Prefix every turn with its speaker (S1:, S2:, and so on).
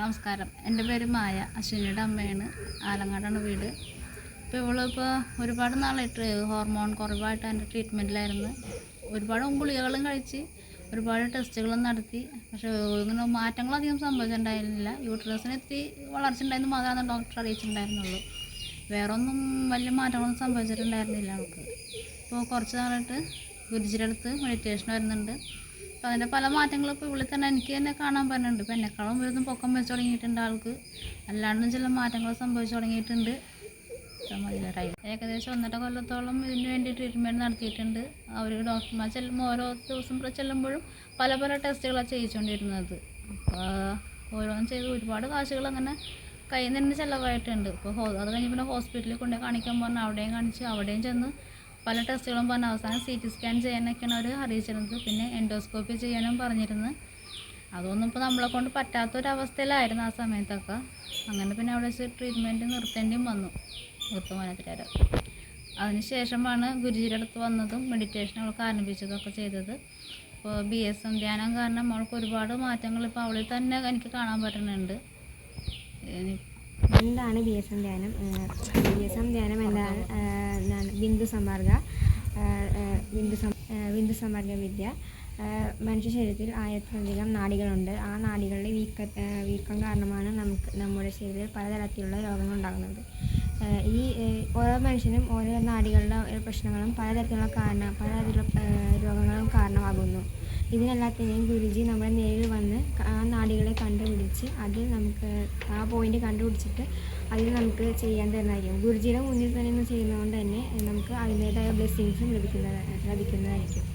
S1: നമസ്കാരം. എന്റെ പേര് മായ. അശ്വിനിയുടെ അമ്മയാണ്. ആലങ്ങാടാണ് വീട്. ഇപ്പോൾ ഇവളിപ്പോൾ ഒരുപാട് നാളായിട്ട് ഹോർമോൺ കുറവായിട്ട് എന്റെ ട്രീറ്റ്മെന്റിലായിരുന്നു ഒരുപാട് ഗുളികകളും കഴിച്ച് ഒരുപാട് ടെസ്റ്റുകളും നടത്തി. പക്ഷേ ഇങ്ങനെ മാറ്റങ്ങളധികം സംഭവിച്ചിട്ടുണ്ടായിരുന്നില്ല. യൂട്രസിന് എത്തി വളർച്ച ഉണ്ടായിരുന്നു മാത്രമാണ് ഡോക്ടർ അറിയിച്ചിട്ടുണ്ടായിരുന്നുള്ളൂ. വേറെ ഒന്നും വലിയ മാറ്റങ്ങളൊന്നും സംഭവിച്ചിട്ടുണ്ടായിരുന്നില്ല നമുക്ക്. ഇപ്പോൾ കുറച്ച് നാളായിട്ട് ഗുരുജിയുടെ അടുത്ത് മെഡിറ്റേഷൻ വരുന്നുണ്ട്. അപ്പോൾ അതിന്റെ പല മാറ്റങ്ങളും ഇപ്പോൾ ഇവിടെ തന്നെ എനിക്ക് തന്നെ കാണാൻ പറ്റുന്നുണ്ട്. ഇപ്പോൾ എന്നെക്കാളും വരുന്ന പൊക്കം വെച്ച് തുടങ്ങിയിട്ടുണ്ട് ആൾക്ക്. അല്ലാണ്ടും ചില മാറ്റങ്ങൾ സംഭവിച്ചു തുടങ്ങിയിട്ടുണ്ട്. ഏകദേശം ഒന്നര കൊല്ലത്തോളം ഇതിന് വേണ്ടി ട്രീറ്റ്മെന്റ് നടത്തിയിട്ടുണ്ട്. അവർ ഡോക്ടർമാർ ചെല്ലുമ്പോൾ ഓരോ ദിവസം ചെല്ലുമ്പോഴും പല പല ടെസ്റ്റുകളാണ് ചെയ്യിച്ചുകൊണ്ടിരുന്നത് അപ്പോൾ ഓരോന്നും ചെയ്ത് ഒരുപാട് കാശുകൾ അങ്ങനെ കയ്യിൽ നിന്ന് തന്നെ ചിലവായിട്ടുണ്ട്. ഇപ്പോൾ അത് കഴിഞ്ഞ് പിന്നെ ഹോസ്പിറ്റലിൽ കൊണ്ടുപോയി കാണിക്കാൻ പറഞ്ഞാൽ അവിടെയും കാണിച്ച് അവിടെയും ചെന്ന് പല ടെസ്റ്റുകളും പറഞ്ഞ് അവസാനം സി ടി സ്കാൻ ചെയ്യാനൊക്കെയാണ് അവർ അറിയിച്ചിരുന്നത്. പിന്നെ എൻഡോസ്കോപ്പി ചെയ്യാനും പറഞ്ഞിരുന്നു. അതൊന്നും ഇപ്പോൾ നമ്മളെ കൊണ്ട് പറ്റാത്തൊരവസ്ഥയിലായിരുന്നു ആ സമയത്തൊക്കെ. അങ്ങനെ പിന്നെ അവിടെ വെച്ച് ട്രീറ്റ്മെന്റ് നിർത്തേണ്ടിയും വന്നു. നിർത്തുമാനത്തിലാരം അതിനുശേഷമാണ് ഗുരുജിയുടെ അടുത്ത് വന്നതും മെഡിറ്റേഷൻ അവൾക്ക് ആരംഭിച്ചതൊക്കെ ചെയ്തത്. ഇപ്പോൾ ബി എസ് എം ധ്യാനം കാരണം അവൾക്ക് ഒരുപാട് മാറ്റങ്ങൾ ഇപ്പോൾ അവളിൽ തന്നെ എനിക്ക് കാണാൻ പറ്റുന്നുണ്ട്.
S2: എന്താണ് ബി എസ് എം ധ്യാനം? ബിന്ദു സമ്മർദ്ദ ബിന്ദു ബിന്ദു സമ്മർദ്ദ വിദ്യ. മനുഷ്യ ശരീരത്തിൽ ആയിരത്തിലധികം നാടികളുണ്ട്. ആ നാടികളുടെ വീക്ക വീക്കം കാരണമാണ് നമുക്ക് നമ്മുടെ ശരീരത്തിൽ പലതരത്തിലുള്ള രോഗങ്ങൾ ഉണ്ടാകുന്നത്. ഈ ഓരോ മനുഷ്യനും ഓരോ നാടികളുടെ പ്രശ്നങ്ങളും പലതരത്തിലുള്ള കാരണം പലതരത്തിലുള്ള രോഗങ്ങളും കാരണമാകുന്നു. ഇതിനെല്ലാത്തിനെയും ഗുരുജി നമ്മളെ നേരിൽ വന്ന് ആ നാടികളെ കണ്ടുപിടിച്ച് അതിൽ നമുക്ക് ആ പോയിന്റ് കണ്ടുപിടിച്ചിട്ട് അതിൽ നമുക്ക് ചെയ്യാൻ തരുന്നതായിരിക്കും. ഗുരുജിയുടെ മുന്നിൽ തന്നെ ചെയ്യുന്നതുകൊണ്ട് തന്നെ നമുക്ക് അതിന്റേതായ ബ്ലെസ്സിങ്സും ലഭിക്കുന്നത ലഭിക്കുന്നതായിരിക്കും.